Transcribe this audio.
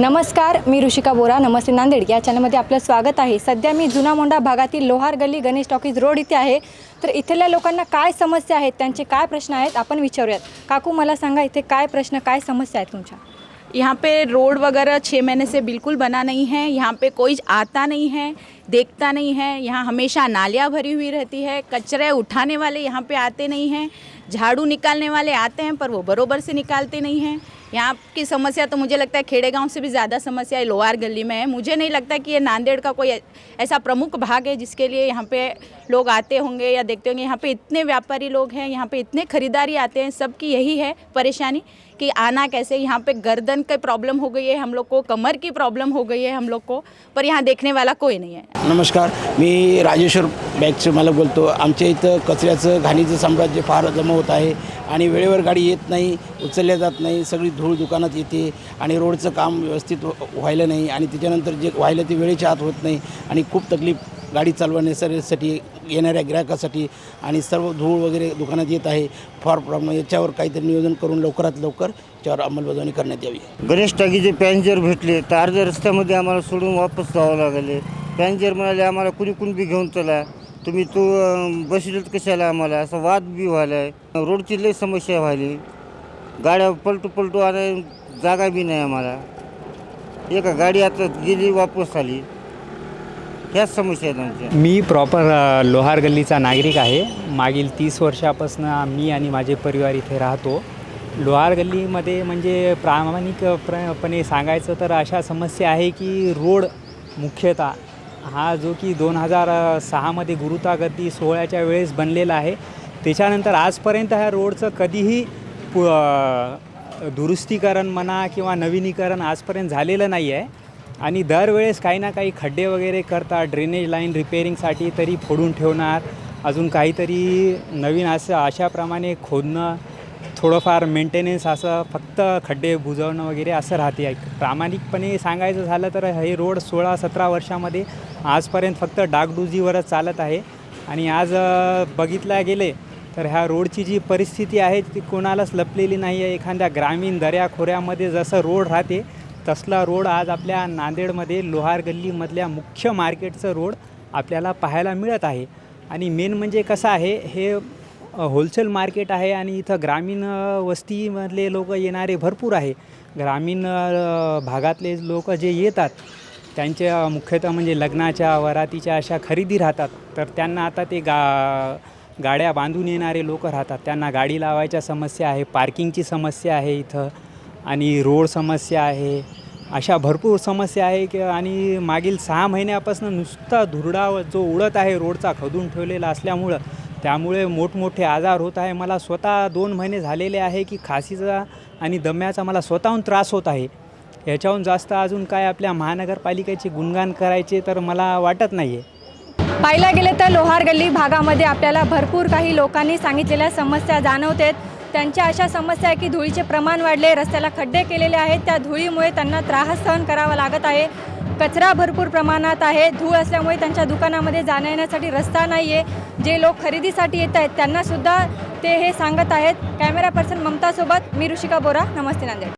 नमस्कार मी ऋषिका बोरा नमस्ते नांदेड. या चॅनलमध्ये आपलं स्वागत आहे. सध्या मी जुना मोंडा भागातील लोहार गल्ली गणेश टॉकीज रोड इथे आहे. तर इथल्या लोकांना काय समस्या आहेत त्यांचे काय प्रश्न आहेत आपण विचारूयात. काकू मला सांगा इथे काय प्रश्न काय समस्या आहेत तुमच्या? यहाँ पे रोड वगैरह छः महीने से बिल्कुल बना नहीं है. यहाँ पे कोई आता नहीं है देखता नहीं है. यहाँ हमेशा नालियाँ भरी हुई रहती है. कचरे उठाने वाले यहाँ पे आते नहीं हैं. झाड़ू निकालने वाले आते हैं पर वो बरोबर से निकालते नहीं हैं. यहाँ की समस्या तो मुझे लगता है खेड़े गाँव से भी ज़्यादा समस्या लोहार गली में है। मुझे नहीं लगता कि ये नांदेड़ का कोई ऐसा प्रमुख भाग है जिसके लिए यहाँ पे लोग आते होंगे या देखते होंगे। यहाँ पे इतने व्यापारी लोग हैं, यहाँ पे इतने खरीदारी आते हैं, सबकी यही है परेशानी। कि आना कैसे यहाँ पे गर्दन की प्रॉब्लम हो गई है हम लोग को कमर की प्रॉब्लम हो गई है हम लोग को पर यहाँ देखने वाला कोई नहीं है। नमस्कार मी राजेश्वर बॅगचं मला बोलतो. आमच्या इथं कचऱ्याचं घाणीचं साम्राज्य फार जमा होत आहे आणि वेळेवर गाडी येत नाही उचलल्या जात नाही सगळी धूळ दुकानात येते आणि रोडचं काम व्यवस्थित व्ह- व्हायलं नाही आणि त्याच्यानंतर जे व्हायलं ते वेळेच्या आत होत नाही आणि खूप तकलीफ गाडी चालवण्यासाठी येणाऱ्या ग्राहकासाठी आणि सर्व धूळ वगैरे दुकानात येत आहे. फार प्रॉब्लेम याच्यावर काहीतरी नियोजन करून लवकरात लवकर याच्यावर अंमलबजावणी करण्यात यावी. गणेश टाकीचे पॅन्जर भेटले. तर अर्ध्या रस्त्यामध्ये आम्हाला सोडून वापस जावं लागले. पॅन्जर म्हणाले आम्हाला कुणी कुणी बी घेऊन चला. तुम्ही तू बसलेत कशाला आम्हाला? असा वाद बी व्हायला आहे रोडची लई समस्या व्हायली. गाड्या पलटू पलटू आणि जागा बी नाही आम्हाला. एका गाडी आता गेली वापस आली. ह्याच समस्या आहेत आमच्या. मी प्रॉपर लोहार गल्लीचा नागरिक आहे. मागील तीस वर्षापासून मी आणि माझे परिवार इथे राहतो. लोहार गल्लीमध्ये म्हणजे प्रामाणिकपणे सांगायचं तर अशा समस्या आहे की रोड मुख्यतः हा जो की दोन हजार सहामध्ये गुरुतागती सोहळ्याच्या वेळेस बनलेला आहे. त्याच्यानंतर आजपर्यंत ह्या रोडचं कधीही पु दुरुस्तीकरण म्हणा किंवा नवीनीकरण आजपर्यंत झालेलं नाही आहे. आणि दरवेळेस काही ना काही खड्डे वगैरे करतात ड्रेनेज लाईन रिपेअरिंगसाठी तरी फोडून ठेवणार. अजून काहीतरी नवीन असं अशाप्रमाणे खोदणं थोडंफार मेंटेनन्स असं फक्त खड्डे बुजवणं वगैरे असं राहते. प्रामाणिकपणे सांगायचं झालं तर हे रोड सोळा सतरा वर्षामध्ये आजपर्यंत फक्त डागडुजीवरच चालत आहे. आणि आज बघितल्या गेले तर ह्या रोडची जी परिस्थिती आहे ती कोणालाच लपलेली नाही आहे एखाद्या ग्रामीण दऱ्याखोऱ्यामध्ये जसं रोड राहते तसला रोड आज आपल्या नांदेडमध्ये लोहार गल्लीमधल्या मुख्य मार्केटचं रोड आपल्याला पाहायला मिळत आहे. आणि मेन म्हणजे कसं आहे हे होलसेल मार्केट आहे आणि इथं ग्रामीण वस्तीमधले लोक येणारे भरपूर आहे. ग्रामीण भागातले लोक जे येतात त्यांच्या मुख्यतः म्हणजे लग्नाच्या वरातीच्या अशा खरेदी राहतात. तर त्यांना आता ते गा गाड्या बांधून येणारे लोक राहतात. त्यांना गाडी लावायच्या समस्या आहे पार्किंगची समस्या आहे इथं. आणि रोड समस्या आहे अशा भरपूर समस्या आहे की आणि मागील सहा महिन्यापासून नुसता धुरडा जो उडत आहे रोडचा खदून ठेवलेला असल्यामुळं त्यामुळे मोठमोठे आजार होत आहे. मला स्वतः दोन महिने झालेले आहे की खासीचा आणि दम्याचा मला स्वतःहून त्रास होत आहे. याच्याहून जास्त अजून काय आपल्या महानगरपालिकेचे गुणगान करायचे तर मला वाटत नाही आहे पाहायला गेले तर लोहार गल्ली भागामध्ये आपल्याला भरपूर काही लोकांनी सांगितलेल्या समस्या जाणवतात. त्यांच्या अशा समस्या आहे की धुळीचे प्रमाण वाढले रस्त्याला खड्डे केलेले आहेत त्या धुळीमुळे त्यांना त्रास सहन करावा लागत आहे. कचरा भरपूर प्रमाणात आहे धूळ असल्यामुळे त्यांच्या दुकानामध्ये जाण्या येण्यासाठी रस्ता नाही आहे जे लोक खरेदीसाठी येत आहेत त्यांनासुद्धा ते हे सांगत आहेत. कॅमेरा पर्सन ममतासोबत मी ऋषिका बोरा नमस्ते नांदेड.